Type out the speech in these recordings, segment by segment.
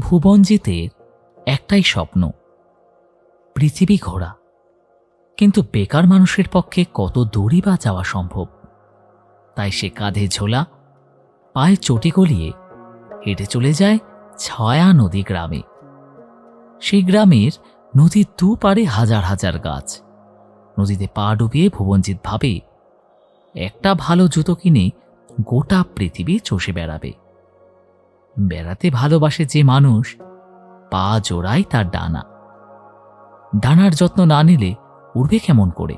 ভুবনজিতের একটাই স্বপ্ন, পৃথিবী ঘোরা। কিন্তু বেকার মানুষের পক্ষে কত দূরই বা যাওয়া সম্ভব? তাই সে কাঁধে ঝোলা, পায়ে চটি গলিয়ে হেঁটে চলে যায় ছায়া নদী গ্রামে। সেই গ্রামের নদীর দুপারে হাজার হাজার গাছ। নদীতে পা ডুবিয়ে ভুবনজিৎ ভাবে, একটা ভালো জুতো কিনে গোটা পৃথিবী চষে বেড়াবে। বেড়াতে ভালোবাসে যে মানুষ, পা জোড়ায় তার ডানা। ডানার যত্ন না নিলে উড়বে কেমন করে?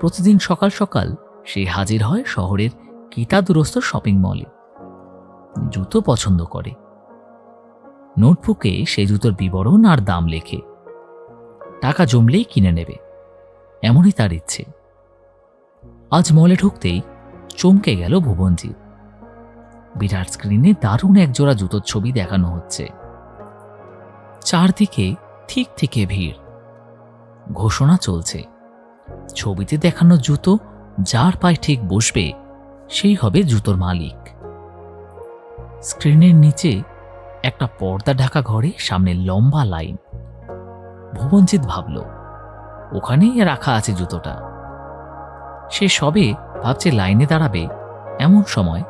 প্রতিদিন সকাল সকাল সে হাজির হয় শহরের কিতাদুরস্ত শপিং মলে। জুতো পছন্দ করে। নোটবুকে সেই জুতোর বিবরণ আর দাম লেখে। টাকা জমলেই কিনে নেবে। এমনই তার ইচ্ছে। আজ মলে ঢুকতেই চমকে গেল ভুবনজিৎ। বিরাট স্ক্রিনে দারুণ একজোড়া জুতোর ছবি দেখানো হচ্ছে। চারদিকে ঠিক থেকে ভিড়। ঘোষণা চলছে। ছবিতে দেখানো জুতো যার পায়ে ঠিক বসবে, সেই হবে জুতোর মালিক। স্ক্রিনের নিচে একটা পর্দা ঢাকা ঘরে, সামনে লম্বা লাইন। ভুবনজিৎ ভাবল, ওখানেই রাখা আছে জুতোটা। সে সবে ভাবছে লাইনে দাঁড়াবে এমন সময়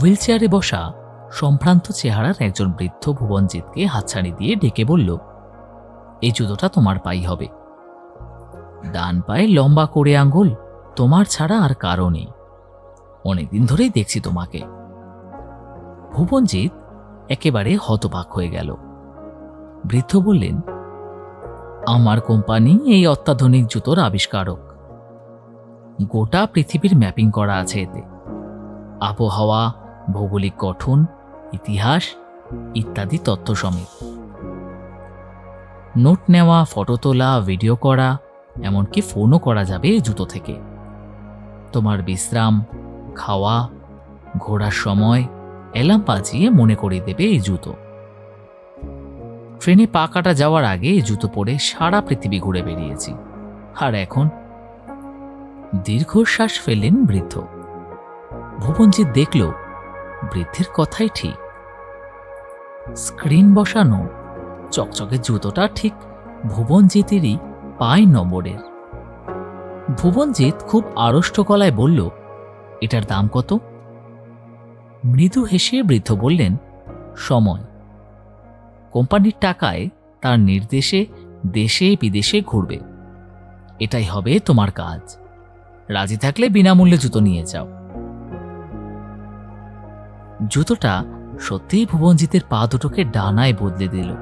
হুইলচেয়ারে বসা সম্ভ্রান্ত চেহারার একজন বৃদ্ধ ভুবনজিৎকে হাতছানি দিয়ে ডেকে বলল, এই জুতোটা তোমার পাই হবে। ডান পায়ে লম্বা করে আঙ্গুল, তোমার ছাড়া আর কারও নেই। অনেকদিন ধরেই দেখছি তোমাকে। ভুবনজিৎ একেবারে হতবাক হয়ে গেল। বৃদ্ধ বললেন, আমার কোম্পানি এই অত্যাধুনিক জুতোর আবিষ্কারক। গোটা পৃথিবীর ম্যাপিং করা আছে এতে। আবহাওয়া ভৌগোলিক গঠন, ইতিহাস ইত্যাদি তথ্য সমেত। নোট নেওয়া, ফটো তোলা, ভিডিও করা, এমনকি ফোনও করা যাবে এই জুতো থেকে। তোমার বিশ্রাম, খাওয়া, ঘোরার সময় অ্যালার্ম বাজিয়ে মনে করিয়ে দেবে এই জুতো। ট্রেনে পা কাটা যাওয়ার আগে এই জুতো পরে সারা পৃথিবী ঘুরে বেরিয়েছি আর এখন দীর্ঘশ্বাস ফেললেন বৃদ্ধ। ভুবনজিৎ দেখল বৃদ্ধের কথাই ঠিক। স্ক্রিন বসানো, চকচকে জুতোটা ঠিক, ভুবনজিতেরই পায় নম্বরের। ভুবনজিৎ খুব আড়ষ্ট গলায় বলল, এটার দাম কত? মৃদু হেসে বৃদ্ধ বললেন, সময়। কোম্পানির টাকায় তার নির্দেশে দেশে বিদেশে ঘুরবে। এটাই হবে তোমার কাজ। রাজি থাকলে বিনামূল্যে জুতো নিয়ে যাও। জুতোটা সত্যিই ভুবনজিতের পা দুটোকে ডানায় বদলে দিল।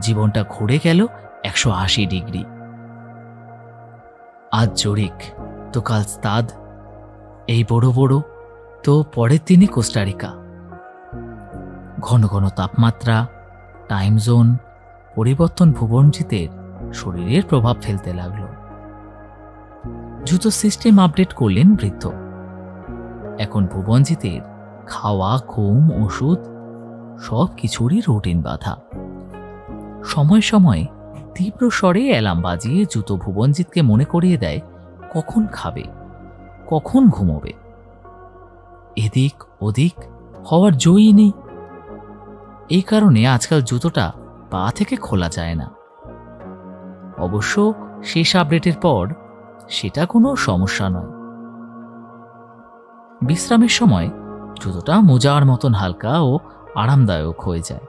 জীবনটা ঘুরে গেল একশো আশি ডিগ্রি। আজ জরিক, তো কাল স্তাদ, এই বড় বড়, তো পরের দিনই কোস্টারিকা। ঘন ঘন তাপমাত্রা টাইম জোন পরিবর্তন ভুবনজিতের শরীরের প্রভাব ফেলতে লাগল। জুতো সিস্টেম আপডেট করলেন বৃদ্ধ। এখন ভুবনজিতের খাওয়া, ঘুম, ওষুধ সব কিছুরই রুটিন বাধা। সময় সময় তীব্র স্বরে অ্যালার্ম বাজিয়ে জুতো ভুবনজিৎকে মনে করিয়ে দেয়, কখন খাবে? কখন ঘুমোবে? এদিক ওদিক হওয়ার জয়ই নেই। এই কারণে আজকাল জুতোটা পা থেকে খোলা যায় না। অবশ্য শেষ আপডেটের পর সেটা কোনো সমস্যা নয়। বিশ্রামের সময় জুতোটা মোজার মতন হালকা ও আরামদায়ক হয়ে যায়।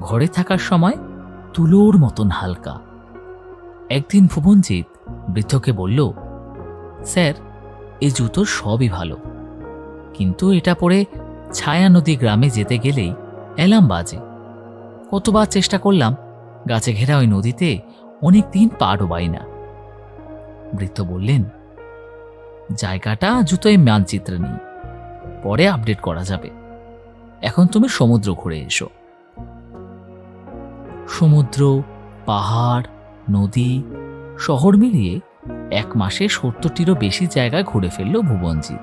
ঘরে থাকার সময় তুলোর মতন হালকা। একদিন ভুবনজিৎ বৃদ্ধকে বলল, স্যার এই জুতো সবই ভালো। কিন্তু এটা পরে ছায়া নদী গ্রামে যেতে গেলেই অ্যালার্ম বাজে। কতবার চেষ্টা করলাম, গাছে ঘেরা ওই নদীতে অনেক দিন পা ডোবাই না। বৃদ্ধ বললেন, জায়গাটা জুতোয় মানচিত্রে নেই। পরে আপডেট করা যাবে। এখন তুমি সমুদ্র ঘুরে এসো। সমুদ্র, পাহাড়, নদী, শহর মিলিয়ে এক মাসে সত্তরটিরও বেশি জায়গায় ঘুরে ফেলল ভুবনজিৎ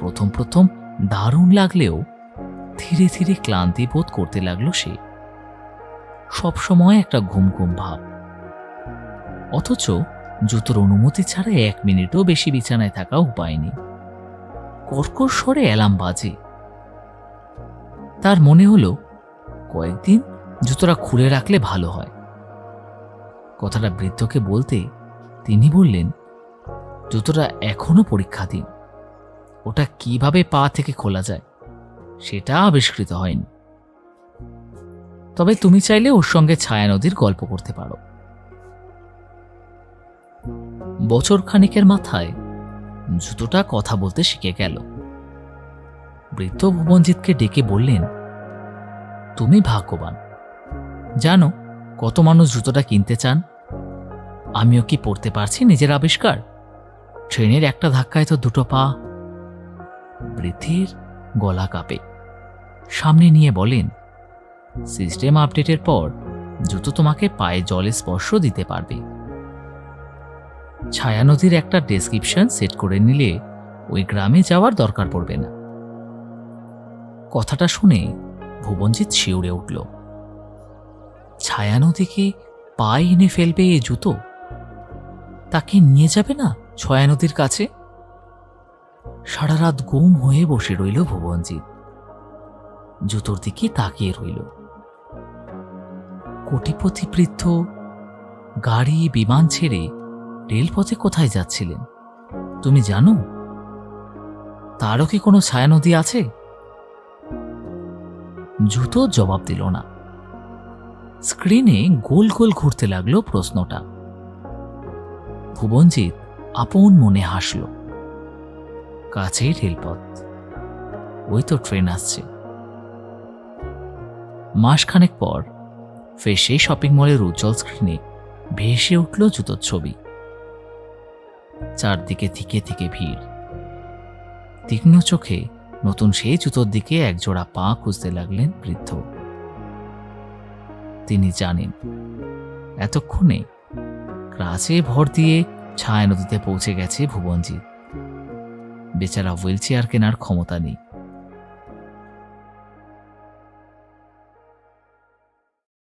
প্রথম প্রথম দারুণ লাগলেও ধীরে ধীরে ক্লান্তি বোধ করতে লাগল সে। সবসময় একটা ঘুম ঘুম ভাব। অথচ জুতোর অনুমতি ছাড়া এক মিনিটও বেশি বিছানায় থাকা উপায় নেই। কর্কশ স্বরে অ্যালার্ম বাজে। তার মনে হলো, কয়েকদিন জুতোটা খুলে রাখলে ভালো হয়। কথাটা বৃদ্ধকে বলতে তিনি বললেন, জুতোটা এখনও পরীক্ষা দিন ওটা কীভাবে পা থেকে খোলা যায় সেটা আবিষ্কৃত হয়নি। তবে তুমি চাইলে ওর সঙ্গে ছায়া নদীর গল্প করতে পারো। বছর খানিকের মাথায় জুতোটা কথা বলতে শিখে গেল। বৃদ্ধ ভুবনজিৎকে ডেকে বললেন, তুমি ভাগ্যবান। জানো, কত মানুষ জুতোটা কিনতে চান। আমিও কি পড়তে পারছি নিজের আবিষ্কার? ট্রেনের একটা ধাক্কায় তো দুটো পা। বৃদ্ধির গলা কাঁপে। সামনে নিয়ে বলেন, সিস্টেম আপডেটের পর জুতো তোমাকে পায়ে জলে স্পর্শ দিতে পারবে। ছায়া নদীর একটা ডেসক্রিপশন সেট করে নিলে ওই গ্রামে যাওয়ার দরকার পড়বে না। কথাটা শুনে ভুবনজিৎ শিউরে উঠল। ছায়া নদীকে পায়ে এনে ফেলবে এ জুতো? তাকে নিয়ে যাবে না ছয়া নদীর কাছে? সারা রাত গুম হয়ে বসে রইল ভুবনজিৎ। জুতোর দিকে তাকিয়ে রইল। কোটিপতি বৃদ্ধ গাড়ি বিমান ছেড়ে রেলপথে কোথায় যাচ্ছিলেন? তুমি জানো? তারও কি কোনো ছায়া নদী আছে? জুতো জবাব দিল না। স্ক্রিনে গোল গোল ঘুরতে লাগল প্রশ্নটা। ভুবনজিৎ আপন মনে হাসল। কাছেই রেলপথ। ওই তো ট্রেন আসছে। মাসখানেক পর ফের সেই শপিং মলের উজ্জ্বল স্ক্রিনে ভেসে উঠল জুতোর ছবি। চারদিকে থিকে থিকে ভিড়। তীক্ষ্ণ চোখে নতুন সেই জুতোর দিকে একজোড়া পা খুঁজতে লাগলেন বৃদ্ধ। তিনি জানেন, এতক্ষণে ক্রাচে ভর দিয়ে ছায়া নদীতে পৌঁছে গেছে ভুবনজিৎ। বেচারা হুইল চেয়ার কেনার ক্ষমতা নেই।